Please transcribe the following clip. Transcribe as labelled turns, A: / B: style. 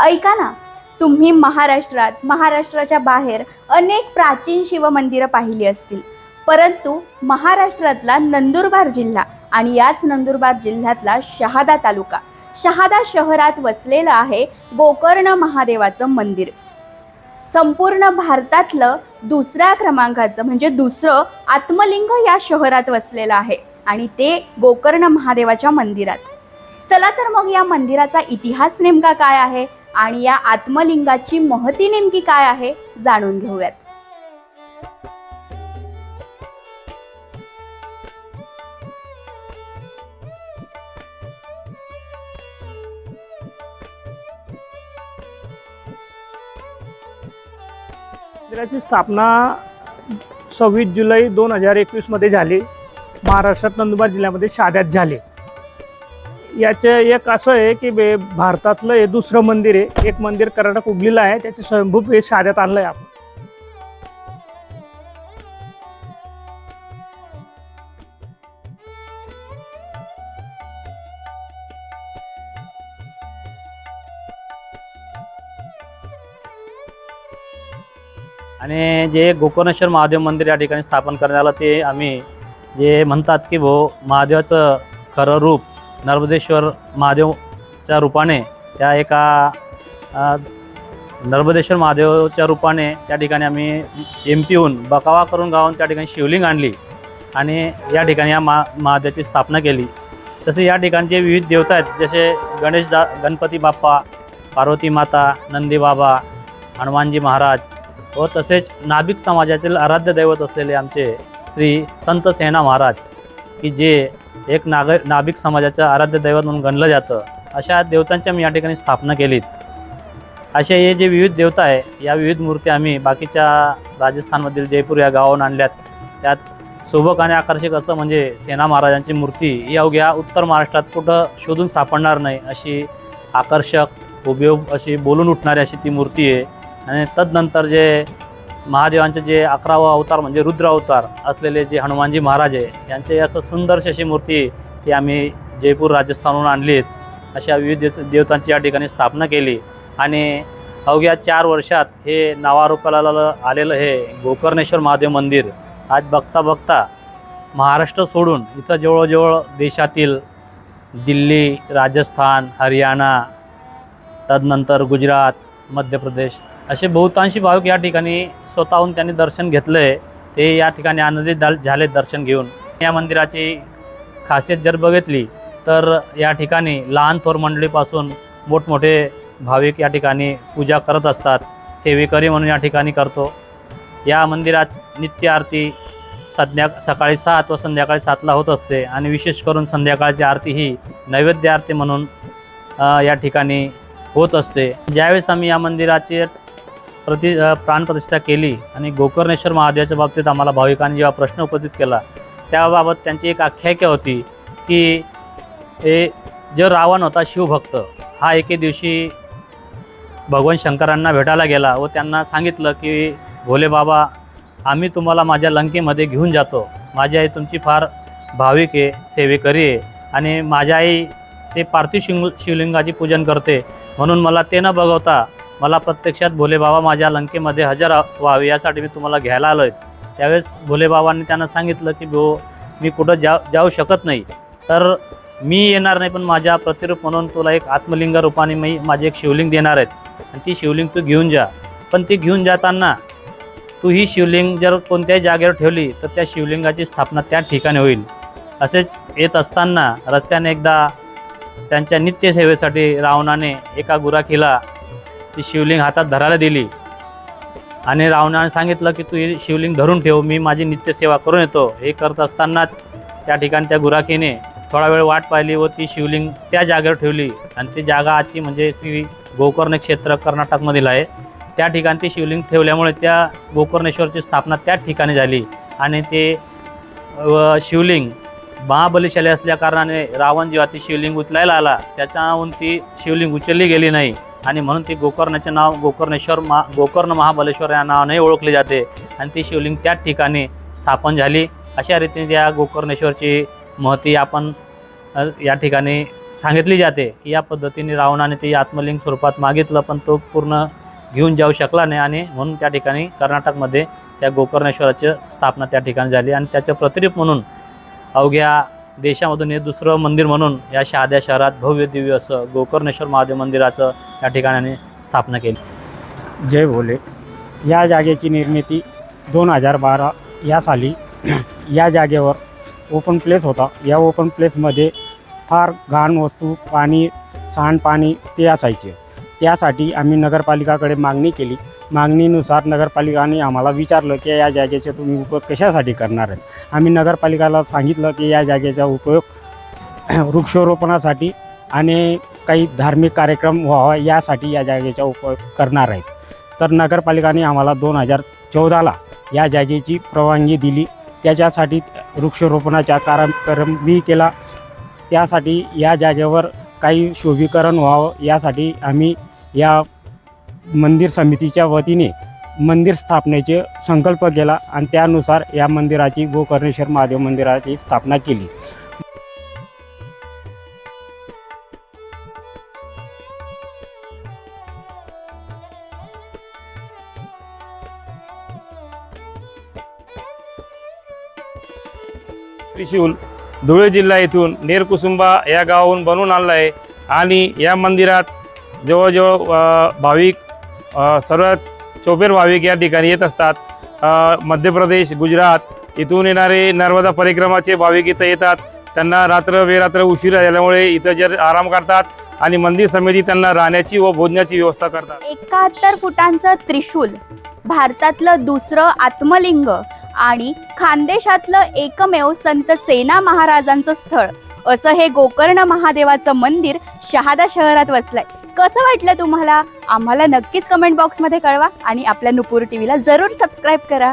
A: ऐका ना तुम्ही महाराष्ट्रात महाराष्ट्राच्या बाहेर अनेक प्राचीन शिवमंदिरं पाहिली असतील. परंतु महाराष्ट्रातला नंदुरबार जिल्हा आणि याच नंदुरबार जिल्ह्यातला शहादा तालुका शहादा शहरात वसलेलं आहे गोकर्ण महादेवाचं मंदिर. संपूर्ण भारतातलं दुसऱ्या क्रमांकाचं म्हणजे दुसरं आत्मलिंग या शहरात वसलेलं आहे आणि ते गोकर्ण महादेवाच्या मंदिरात. चला तर मग या मंदिराचा इतिहास नेमका काय आहे? आणि या आत्मलिंगाची महती नेमकी काय आहे जाणून घेऊयात.
B: मंदिराची स्थापना सव्वीस जुलै दोन हजार एकवीसमध्ये झाली. महाराष्ट्रात नंदुरबार जिल्ह्यामध्ये शाद्यात झाले. याचं एक असं आहे की बे भारतातलं हे दुसरं मंदिर आहे. एक मंदिर कर्नाटक उगलेलं आहे. त्याचं स्वयंभूप हे शाद्यात आणलं आहे आपण.
C: आणि जे गोकर्णेश्वर महादेव मंदिर या ठिकाणी स्थापन करण्याला ते आम्ही जे म्हणतात की भो महादेवाचं खरं रूप नर्मदेश्वर महादेवच्या रूपाने त्या एका नर्मदेश्वर महादेवच्या रूपाने त्या ठिकाणी आम्ही एम पीहून बकावा करून गावून त्या ठिकाणी शिवलिंग आणली आणि या ठिकाणी या मा महादेवाची स्थापना केली. तसे या ठिकाणचे विविध देवता आहेत जसे गणेश दा गणपती बाप्पा पार्वती माता नंदी बाबा हनुमानजी महाराज व तसेच नाभिक समाजातील आराध्य दैवत असलेले आमचे श्री संत सेना महाराज की जे एक नाग नाभिक समाजाचं आराध्य दैवत म्हणून गणलं जातं. अशा देवतांची मी या ठिकाणी स्थापना केलीत. असे हे जे विविध देवता आहे या विविध मूर्ती आम्ही बाकीच्या राजस्थानमधील जयपूर या गावाहून आणल्यात. त्यात सोबक आणि आकर्षक असं म्हणजे सेना महाराजांची मूर्ती ही अवघ्या उत्तर महाराष्ट्रात कुठं शोधून सापडणार नाही अशी आकर्षक उपयोग अशी बोलून उठणारी अशी ती मूर्ती आहे. आणि तदनंतर जे महादेवांचे जे अकरावा अवतार म्हणजे रुद्र अवतार असलेले जे हनुमानजी महाराज आहे यांचे असं सुंदरशी अशी मूर्ती ही आम्ही जयपूर राजस्थानहून आणलीत अशा विविध देवतांची या ठिकाणी स्थापना केली. आणि अवघ्या चार वर्षात हे नावारूपाला आलेलं हे गोकर्णेश्वर महादेव मंदिर आज बघता बघता महाराष्ट्र सोडून इथं जवळजवळ देशातील दिल्ली राजस्थान हरियाणा तदनंतर गुजरात मध्य प्रदेश असे बहुतांशी भाविक या ठिकाणी स्वतःहून त्यांनी दर्शन घेतलं आहे ते या ठिकाणी आनंदित झाले दर्शन घेऊन. या मंदिराची खासियत जर बघितली तर या ठिकाणी लहान थोर मंडळीपासून मोठमोठे भाविक या ठिकाणी पूजा करत असतात. सेवेकरी म्हणून या ठिकाणी करतो. या मंदिरात नित्य आरती संध्या सकाळी सात व संध्याकाळी सातला होत असते आणि विशेष करून संध्याकाळची आरती ही नैवेद्य आरती म्हणून या ठिकाणी होत असते. ज्यावेळेस आम्ही या मंदिराचे प्रति प्राणप्रतिष्ठा केली आणि गोकर्णेश्वर महादेवाच्या बाबतीत आम्हाला भाविकांनी जेव्हा प्रश्न उपस्थित केला त्याबाबत त्यांची एक आख्यायिका होती की हे जो रावण होता शिवभक्त हा एके दिवशी भगवान शंकरांना भेटायला गेला व त्यांना सांगितलं की भोले बाबा आम्ही तुम्हाला माझ्या लंकेमध्ये घेऊन जातो. माझी आई तुमची फार भाविक आहे सेवेकरी आहे आणि माझी आई ते पार्थिव शिव शिवलिंगाची पूजन करते. म्हणून मला ते न बघवता मला प्रत्यक्षात भोलेबाबा माझ्या लंकेमध्ये हजर व्हावे यासाठी मी तुम्हाला घ्यायला आलो आहे त्यावेळेस भोलेबाबांनी त्यांना सांगितलं की भो मी कुठं जा जाऊ शकत नाही. तर मी येणार नाही पण माझ्या प्रतिरूप म्हणून तुला एक आत्मलिंग रूपाने मी माझे एक शिवलिंग देणार आहेत आणि ती शिवलिंग तू घेऊन जा. पण ती घेऊन जाताना तू ही शिवलिंग जर कोणत्याही जागेवर ठेवली तर त्या शिवलिंगाची स्थापना त्या ठिकाणी होईल. असेच येत असताना रस्त्याने एकदा त्यांच्या नित्यसेवेसाठी रावणाने एका गुराखीला ती शिवलिंग हातात धरायला दिली. आणि रावणाने सांगितलं की तू ही शिवलिंग धरून ठेव मी माझी नित्यसेवा करून येतो. हे करत असताना त्या ठिकाणी त्या गुराखीने थोडा वेळ वाट पाहिली व ती शिवलिंग त्या जागेवर ठेवली. आणि ती जागा आजची म्हणजे श्री गोकर्ण क्षेत्र कर्नाटकमधील आहे. त्या ठिकाणी ती शिवलिंग ठेवल्यामुळे त्या गोकर्णेश्वरची स्थापना त्या ठिकाणी झाली. आणि ते व शिवलिंग महाबलीशाली असल्या कारणाने रावण जेव्हा ती शिवलिंग उचलायला आला त्याच्याहून ती शिवलिंग उचलली गेली नाही. आणि म्हणून ती गोकर्णाचे नाव गोकर्णेश्वर मा गोकर्ण महाबलेश्वर या नावाने ओळखली जाते. आणि ती शिवलिंग त्याच ठिकाणी स्थापन झाली. अशा रीतीने त्या गोकर्णेश्वरची महती आपण या ठिकाणी सांगितली जाते की या पद्धतीने रावणाने ते आत्मलिंग स्वरूपात मागितलं पण तो पूर्ण घेऊन जाऊ शकला नाही आणि म्हणून त्या ठिकाणी कर्नाटकमध्ये त्या गोकर्णेश्वराची स्थापना त्या ठिकाणी झाली. आणि त्याचं प्रतिरूप म्हणून अवघ्या देशामधून हे दुसरं मंदिर म्हणून या शहाद्या शहरात भव्य दिव्य असं गोकर्णेश्वर महादेव मंदिराचं या ठिकाणाने स्थापना केली.
D: जय भोले. या जागेची निर्मिती दोन हजार बारा या साली या जागेवर ओपन प्लेस होता. या ओपन प्लेसमध्ये फार घाण वस्तू पाणी सांडपाणी ते असायचे. त्यासाठी आम्ही नगरपालिकाकडे मागणी केली. मागणीनुसार नगरपालिकाने आम्हाला विचारलं की या जागेचा तुम्ही उपयोग कशासाठी करणार आहेत? आम्ही नगरपालिकाला सांगितलं की या जागेचा उपयोग वृक्षारोपणासाठी आणि काही धार्मिक कार्यक्रम व्हावा यासाठी या जागेचा उपयोग करणार आहेत. तर नगरपालिकाने आम्हाला दोन हजार चौदाला या जागेची परवानगी दिली. त्याच्यासाठी वृक्षारोपणाचा कार्यक्रम मी केला. त्यासाठी या जागेवर काही शोभीकरण व्हावं यासाठी आम्ही या मंदिर समितीच्या वतीने मंदिर स्थापनेचे संकल्प केला आणि त्यानुसार या मंदिराची गोकर्णेश्वर महादेव मंदिराची स्थापना केली.
B: त्रिशूल धुळे जिल्हा येथून नेरकुसुंबा या गावाहून बनवून आणलं आहे आणि या मंदिरात जवळजवळ भाविक सर्व चौपेर भाविक या ठिकाणी येत असतात. मध्य प्रदेश गुजरात इथून येणारे नर्मदा परिक्रमाचे भाविक इथं येतात. त्यांना रात्र बेरात्र उशीर झाल्यामुळे इथं जर आराम करतात आणि मंदिर समिती त्यांना राहण्याची व भोजनाची व्यवस्था करतात.
A: एकाहत्तर फुटांचं त्रिशूल भारतातलं दुसरं आत्मलिंग आणि खानदेशातलं एकमेव संत सेना महाराजांचं स्थळ असं हे गोकर्ण महादेवाचं मंदिर शहादा शहरात वसलंय. कसं वाटलं तुम्हाला? आम्हाला नक्कीच कमेंट बॉक्समध्ये कळवा आणि आपल्या नुपूर टीव्हीला जरूर सबस्क्राईब करा.